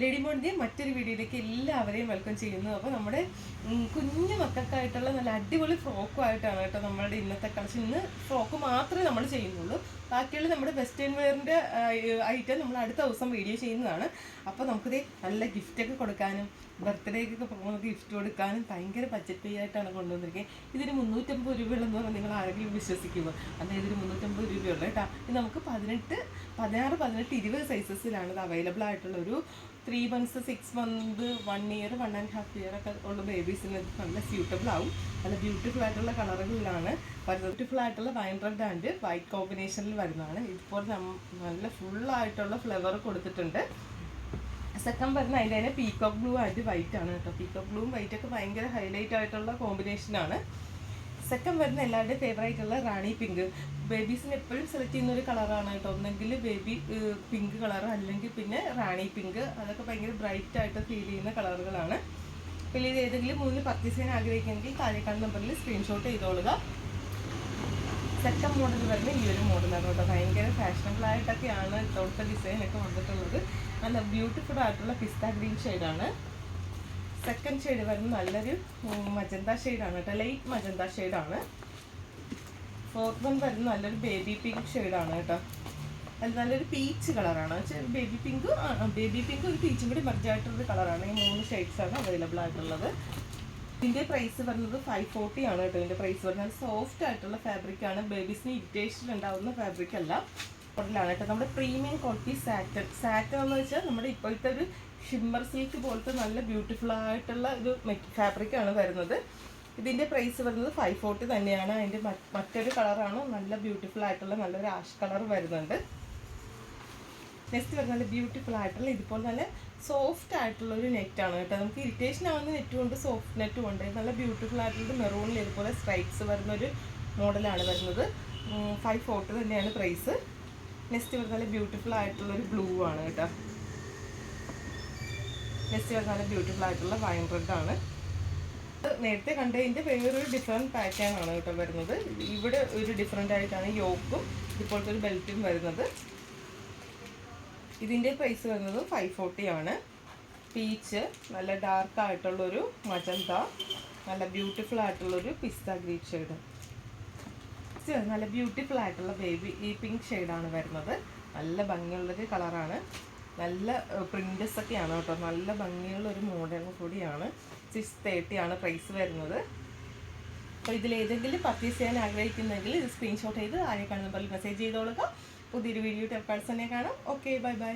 Lady മോണിന്റെ മറ്റൊരു വീഡിയോയിലേക്ക് എല്ലാവരെയും വെൽക്കം ചെയ്യുന്നു. അപ്പോൾ നമ്മുടെ കുഞ്ഞു മക്കൾക്കായിട്ടുള്ള നല്ല അടിപൊളി ഫ്രോക്കും ആയിട്ടാണ് കേട്ടോ നമ്മുടെ ഇന്നത്തെ കളക്ഷൻ. ഇന്ന് ഫ്രോക്ക് മാത്രമേ നമ്മൾ ചെയ്യുന്നുള്ളൂ. ബാക്കിയുള്ള നമ്മുടെ വെസ്റ്റേൺ വെയറിന്റെ ഐറ്റം നമ്മൾ അടുത്ത ദിവസം വീഡിയോ ചെയ്യുന്നതാണ്. അപ്പോൾ നമുക്കിത് നല്ല ഗിഫ്റ്റൊക്കെ കൊടുക്കാനും ബർത്ത്ഡേക്കൊക്കെ പോകുമ്പോൾ ഗിഫ്റ്റ് കൊടുക്കാനും ഭയങ്കര ബഡ്ജറ്റ് ആയിട്ടാണ് കൊണ്ടുവന്നിരിക്കുന്നത് ഇതിന് മുന്നൂറ്റമ്പത് രൂപയുള്ളെന്ന് പറഞ്ഞാൽ നിങ്ങൾ ആരെങ്കിലും വിശ്വസിക്കുമോ? അതായത് ഇതിന് മുന്നൂറ്റമ്പത് രൂപയുള്ള കേട്ടോ. ഇത് നമുക്ക് പതിനെട്ട് പതിനാറ് പതിനെട്ട് ഇരുപത് സൈസസിലാണ് ഇത് അവൈലബിൾ ആയിട്ടുള്ള ഒരു three months six month one year one and half year ഒക്കെ ഉള്ള ബേബീസിന് നല്ല സ്യൂട്ടബിൾ ആവും. നല്ല ബ്യൂട്ടിഫുൾ ആയിട്ടുള്ള കളറുകളിലാണ് ബ്യൂട്ടിഫുൾ ആയിട്ടുള്ള വൈൻ റെഡ് ആൻഡ് വൈറ്റ് കോമ്പിനേഷനിൽ വരുന്നതാണ്. ഇതുപോലെ നല്ല ഫുൾ ആയിട്ടുള്ള ഫ്ലവർ കൊടുത്തിട്ടുണ്ട്. സെക്കൻഡ് വരുന്ന അതിന്റെ തന്നെ പീക്കോക്ക് ബ്ലൂ ആൻഡ് വൈറ്റ് ആണ് കേട്ടോ. പീക്കോക്ക് ബ്ലൂവും വൈറ്റ് ഒക്കെ ഭയങ്കര ഹൈലൈറ്റ് ആയിട്ടുള്ള കോമ്പിനേഷൻ ആണ്. സെക്കൻഡ് വരുന്ന എല്ലാവരുടെയും ഫേവറേറ്റ് ഉള്ള റാണി പിങ്ക്. ബേബീസിന് എപ്പോഴും സെലക്ട് ചെയ്യുന്ന ഒരു കളറാണ് കേട്ടോ. ഒന്നെങ്കിൽ ബേബി പിങ്ക് കളർ അല്ലെങ്കിൽ പിന്നെ റാണി പിങ്ക്. അതൊക്കെ ഭയങ്കര ബ്രൈറ്റ് ആയിട്ട് ഫീൽ ചെയ്യുന്ന കളറുകളാണ് പിന്നെ ഇത് ഏതെങ്കിലും മൂന്ന് പർച്ചേസ് ചെയ്യാൻ ആഗ്രഹിക്കുമെങ്കിൽ താഴെക്കാട് നമ്പറിൽ സ്ക്രീൻഷോട്ട് ചെയ്തോളുക. സെക്കൻഡ് മോഡൽ വരുന്ന ഈ ഒരു മോഡലാണ് കേട്ടോ. ഭയങ്കര ഫാഷനബിൾ ആയിട്ടൊക്കെയാണ് ഇത്തവണത്തെ ഡിസൈൻ ഒക്കെ വന്നിട്ടുള്ളത്. നല്ല ബ്യൂട്ടിഫുൾ ആയിട്ടുള്ള പിസ്ത ഗ്രീൻ ഷെയ്ഡാണ് സെക്കൻഡ് ഷെയ്ഡ് വരുന്ന നല്ലൊരു മജന്ത ഷെയ്ഡാണ് കേട്ടോ. ലൈറ്റ് മജന്ത ഷെയ്ഡാണ് ഫോർത്ത് വൺ വരുന്ന നല്ലൊരു ബേബി പിങ്ക് ഷെയ്ഡാണ് കേട്ടോ. അത് നല്ലൊരു പീച്ച് കളറാണ് ബേബി പിങ്ക് ബേബി പിങ്ക് ഒരു പീച്ചും കൂടി മർജായിട്ടുള്ളൊരു കളറാണ് ഈ മൂന്ന് ഷെയ്ഡ്സ് ആണ് അവൈലബിൾ ആയിട്ടുള്ളത്. ഇതിന്റെ പ്രൈസ് വരുന്നത് ഫൈവ് ഫോർട്ടി ആണ് കേട്ടോ. ഇതിന്റെ പ്രൈസ് വരുന്നത് സോഫ്റ്റ് ആയിട്ടുള്ള ഫാബ്രിക് ആണ്. ബേബീസിന് ഇറിറ്റേഷൻ ഉണ്ടാവുന്ന ഫാബ്രിക് അല്ല. മോഡലാണ് കേട്ടോ. നമ്മുടെ പ്രീമിയം ക്വാളിറ്റി സാറ്റൻ സാറ്റൻ എന്ന് വെച്ചാൽ നമ്മുടെ ഇപ്പോഴത്തെ ഒരു ഷിമ്മർ സിൽക്ക് പോലത്തെ നല്ല ബ്യൂട്ടിഫുൾ ആയിട്ടുള്ള ഒരു ഫാബ്രിക് ആണ് വരുന്നത്. ഇതിന്റെ പ്രൈസ് വരുന്നത് ഫൈവ് ഫോർട്ടി തന്നെയാണ്. അതിന്റെ മറ്റൊരു കളറാണ് നല്ല ബ്യൂട്ടിഫുൾ ആയിട്ടുള്ള നല്ലൊരു ആഷ് കളർ വരുന്നുണ്ട്. നെക്സ്റ്റ് വരുന്നത് ബ്യൂട്ടിഫുൾ ആയിട്ടുള്ള ഇതുപോലെ നല്ല സോഫ്റ്റ് ആയിട്ടുള്ള ഒരു നെറ്റാണ് കേട്ടോ. നമുക്ക് ഇറിറ്റേഷൻ ആവുന്ന നെറ്റും ഉണ്ട് സോഫ്റ്റ് നെറ്റും ഉണ്ട് നല്ല ബ്യൂട്ടിഫുൾ ആയിട്ടുള്ള മെറൂണിൽ ഇതുപോലെ സ്ട്രൈപ്സ് വരുന്ന ഒരു മോഡലാണ് വരുന്നത്. ഫൈവ് ഫോർട്ടി തന്നെയാണ് പ്രൈസ് നെക്സ്റ്റ് വരുന്നത് ബ്യൂട്ടിഫുൾ ആയിട്ടുള്ള ഒരു ബ്ലൂ ആണ് കേട്ടോ. നെക്സ്റ്റ് വരുന്നത് ബ്യൂട്ടിഫുൾ ആയിട്ടുള്ള വൈൻ റെഡ് ആണ്. നേരത്തെ കണ്ടതിന്റെ വേറൊരു ഡിഫറെന്റ് പാറ്റേൺ ആണ് കേട്ടോ വരുന്നത്. ഇവിടെ ഒരു ഡിഫറെന്റ് ആയിട്ടാണ് യോക്കും ഇതുപോലത്തെ ഒരു ബെൽറ്റും വരുന്നത്. ഇതിന്റെ പ്രൈസ് വരുന്നത് ഫൈവ് ഫോർട്ടി ആണ്. പീച്ച് നല്ല ഡാർക്ക് ആയിട്ടുള്ളൊരു മജന്ത നല്ല ബ്യൂട്ടിഫുൾ ആയിട്ടുള്ളൊരു പിസ്ത ഗ്രീൻ ഷെയ്ഡ് നല്ല ബ്യൂട്ടിഫുൾ ആയിട്ടുള്ള ബേബി ഈ പിങ്ക് ഷെയ്ഡാണ് വരുന്നത്. നല്ല ഭംഗിയുള്ളൊരു കളറാണ് നല്ല പ്രിന്റസ് ഒക്കെയാണ് കേട്ടോ. നല്ല ഭംഗിയുള്ള ഒരു മോഡൽ കൂടിയാണ്. സിക്സ് തേർട്ടി ആണ് പ്രൈസ് വരുന്നത്. അപ്പോൾ ഇതിൽ ഏതെങ്കിലും പർച്ചേസ് ചെയ്യാൻ ആഗ്രഹിക്കുന്നെങ്കിൽ ഇത് സ്ക്രീൻഷോട്ട് ചെയ്ത് ആരെ കാണുന്ന പോലെ മെസ്സേജ് ചെയ്തോളുക. പുതിയൊരു വീഡിയോ പേഴ്സണെ കാണാം. Okay bye bye